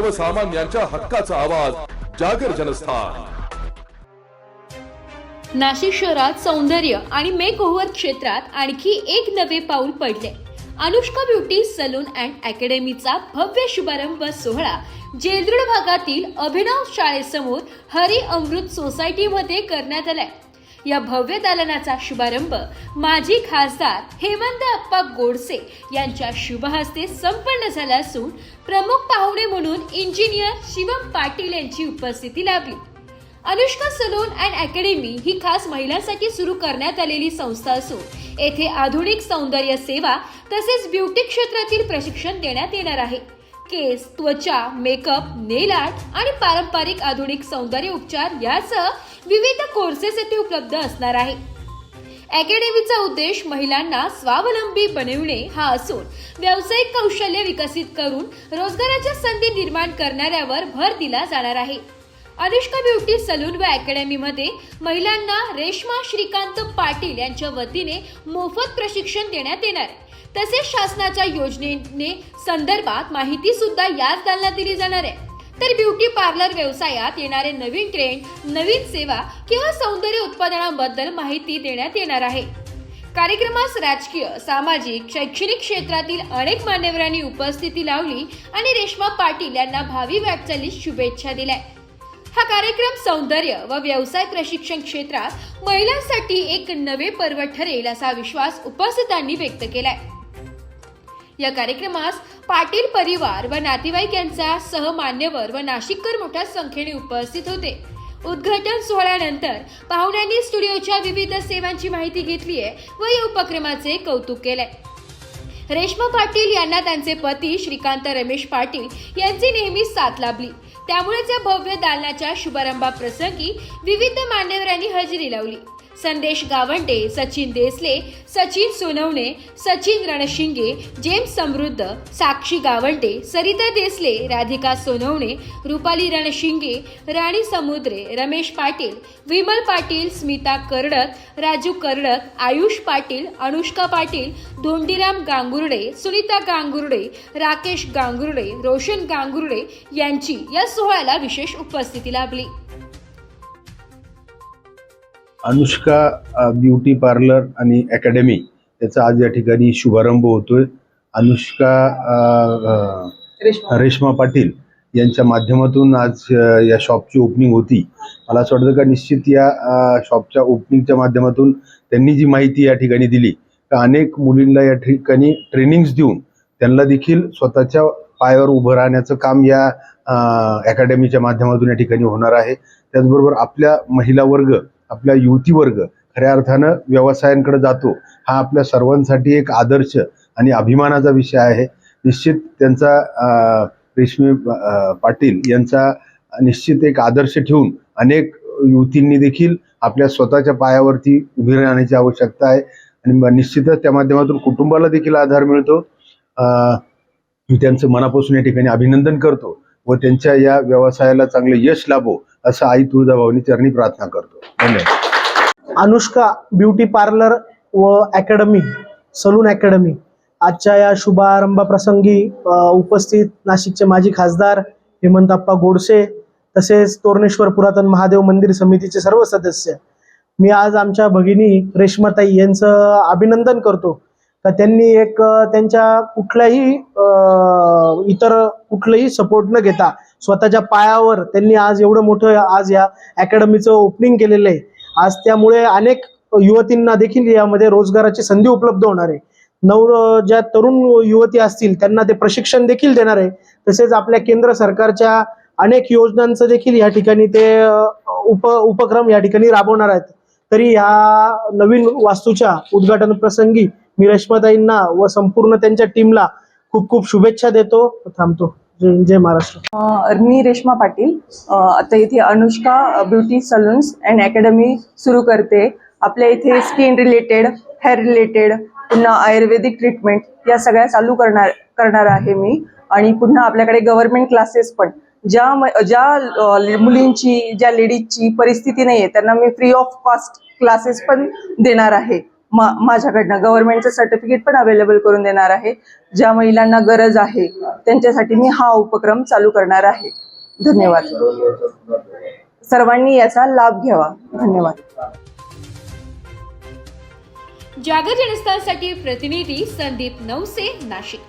सर्वसामान्यांच्या हक्काचा आवाज जागर जनस्थान. नाशिक शहरात सौंदर्य आणि मेक ओव्हर क्षेत्रात आणखी एक नवे पाऊल पडले. अनुष्का ब्युटी सलून अँड अकॅडमीचा भव्य शुभारंभ सोहळा जेलदृढ भागातील अभिनव शाळेसमोर हरी अमृत सोसायटीमध्ये करण्यात आलाय. या भव्य दालनाचा शुभारंभ माजी खासदार हेमंत अप्पा गोडसे यांच्या शुभ हस्ते संपन्न झाला असून प्रमुख पाहुणे म्हणून इंजिनियर शिवम पाटील यांची उपस्थिती लाभली. अनुष्का सलून अँड अकॅडमी ही खास महिलांसाठी सुरू करण्यात आलेली संस्था असून येथे आधुनिक सौंदर्य सेवा तसेच ब्युटी क्षेत्रातील प्रशिक्षण देण्यात येणार आहे. केस त्वचा मेकअप नेल आर्ट आणि पारंपरिक आधुनिक सौंदर्य उपचार यासह विविध कोर्सेस येथे उपलब्ध असणार आहे. अकॅडमीचा उद्देश महिलांना स्वावलंबी बनविणे हा असून व्यावसायिक कौशल्य विकसित करून रोजगाराच्या संधी निर्माण करणाऱ्यावर भर दिला जाणार आहे. अनुष्का ब्युटी सलून व अकॅडमीमध्ये महिलांना रेश्मा श्रीकांत पाटील यांच्या वतीने मोफत प्रशिक्षण देण्यात येणार. आहे तसेच शासनाच्या योजनेने संदर्भात माहिती सुद्धा याच दालनात दिली जाणार आहे. तर ब्युटी पार्लर व्यवसायात येणारे नवीन ट्रेंड नवीन सेवा किंवा सौंदर्य उत्पादनाबद्दल माहिती देण्यात येणार आहे. कार्यक्रमास राजकीय सामाजिक शैक्षणिक क्षेत्रातील अनेक मान्यवरांनी उपस्थिती लावली आणि रेश्मा पाटील यांना भावी वाटचालीस शुभेच्छा दिल्या. हा कार्यक्रम सौंदर्य व व्यवसाय प्रशिक्षण क्षेत्रात महिलांसाठी एक नवे पर्व ठरेल असा विश्वास उपस्थितांनी व्यक्त केलाय. या कार्यक्रमास पाटील परिवार व नातेवाईक यांचा सह मान्यवर व नाशिककर मोठ्या संख्येने उपस्थित होते. उद्घाटन सोहळ्यानंतर पाहुण्यांनी स्टुडिओच्या विविध सेवांची माहिती घेतली आहे व या उपक्रमाचे कौतुक केलंय. रेश्मा पाटील यांना त्यांचे पती श्रीकांत रमेश पाटील यांची नेहमीच साथ लाभली. त्यामुळेच या भव्य दालनाच्या शुभारंभाप्रसंगी विविध मान्यवरांनी हजेरी लावली. संदेश गावंडे सचिन देसले सचिन सोनवणे सचिन रणशिंगे जेम्स समृद्ध साक्षी गावंडे सरिता देसले राधिका सोनवणे रुपाली रणशिंगे राणी समुद्रे रमेश पाटील विमल पाटील स्मिता कर्डक राजू कर्डक आयुष पाटील अनुष्का पाटील धोंडीराम गांगुर्डे सुनीता गांगुर्डे राकेश गांगुर्डे रोशन गांगुर्डे यांची या सोहळ्याला विशेष उपस्थिती लाभली. अनुष्का ब्युटी पार्लर आणि अकॅडमी याचा आज या ठिकाणी शुभारंभ होतोय. अनुष्का रेश्मा. पाटील यांच्या माध्यमातून आज या शॉपची ओपनिंग होती. मला असं वाटतं का निश्चित या शॉपच्या ओपनिंगच्या माध्यमातून त्यांनी जी माहिती या ठिकाणी दिली का अनेक मुलींना या ठिकाणी ट्रेनिंग्स देऊन त्यांना देखील स्वतःच्या पायावर उभं राहण्याचं काम या अकॅडमीच्या माध्यमातून या ठिकाणी होणार आहे. त्याचबरोबर आपल्या महिला वर्ग आपला युवती वर्ग खऱ्या अर्थानं व्यवसायांकडे जातो हा आपल्या सर्वांसाठी एक आदर्श आणि अभिमानाचा विषय आहे. निश्चित त्यांचा रेश्मी पाटील यांचा निश्चित एक आदर्श ठेवून अनेक युवतींनी देखील आपल्या स्वतःच्या पायावरती उभी राहण्याची आवश्यकता आहे. आणि निश्चितच त्या माध्यमातून कुटुंबाला देखील आधार मिळतो. मी त्यांचं मनापासून या ठिकाणी अभिनंदन करतो. व त्यांच्या या व्यवसायाला चांगले यश लाभो असं आई तुळजाभवानी चरणी प्रार्थना करतो. धन्यवाद. अनुष्का ब्युटी पार्लर व अकॅडमी सलून अकॅडमी. आजच्या या शुभारंभाप्रसंगी उपस्थित नाशिकचे माजी खासदार हेमंतप्पा गोडसे तसेच तोरणेश्वर पुरातन महादेव मंदिर समितीचे सर्व सदस्य. मी आज आमच्या भगिनी रेश्माताई यांचं अभिनंदन करतो. तर त्यांनी एक त्यांच्या कुठल्याही इतर कुठलंही सपोर्ट न घेता स्वतःच्या पायावर त्यांनी आज एवढं मोठं आज या अकॅडमीचं ओपनिंग केलेलं आहे. आज त्यामुळे अनेक युवतींना देखील यामध्ये रोजगाराची संधी उपलब्ध होणार आहे. नव ज्या तरुण युवती असतील त्यांना ते प्रशिक्षण देखील देणार आहे. तसेच आपल्या केंद्र सरकारच्या अनेक योजनांचं देखील या ठिकाणी ते उप उपक्रम या ठिकाणी राबवणार आहेत. तरी ह्या नवीन वास्तूच्या उद्घाटन प्रसंगी मी रश्मताईंना व संपूर्ण त्यांच्या टीमला खूप खूप शुभेच्छा देतो. थांबतो. जय जय महाराष्ट्र. मी रेश्मा पाटील. आता इथे Anushka beauty salons and academy सुरू करते. आपल्या इथे स्किन रिलेटेड हेअर रिलेटेड पुन्हा आयुर्वेदिक ट्रीटमेंट या सगळ्या चालू करणार करणार आहे मी. आणि पुन्हा आपल्याकडे गव्हर्नमेंट क्लासेस पण. ज्या ज्या मुलींची ज्या लेडीजची परिस्थिती नाही आहे त्यांना मी फ्री ऑफ कॉस्ट क्लासेस पण देणार आहे. माझ्याकडनं गव्हर्नमेंटचं सर्टिफिकेट पण अवेलेबल करून देणार आहे. ज्या महिलांना गरज आहे त्यांच्यासाठी मी हा उपक्रम चालू करणार आहे. धन्यवाद. सर्वांनी याचा लाभ घ्यावा. धन्यवाद. जागर जनस्थानसाठी प्रतिनिधी संदीप नवसे नाशिक.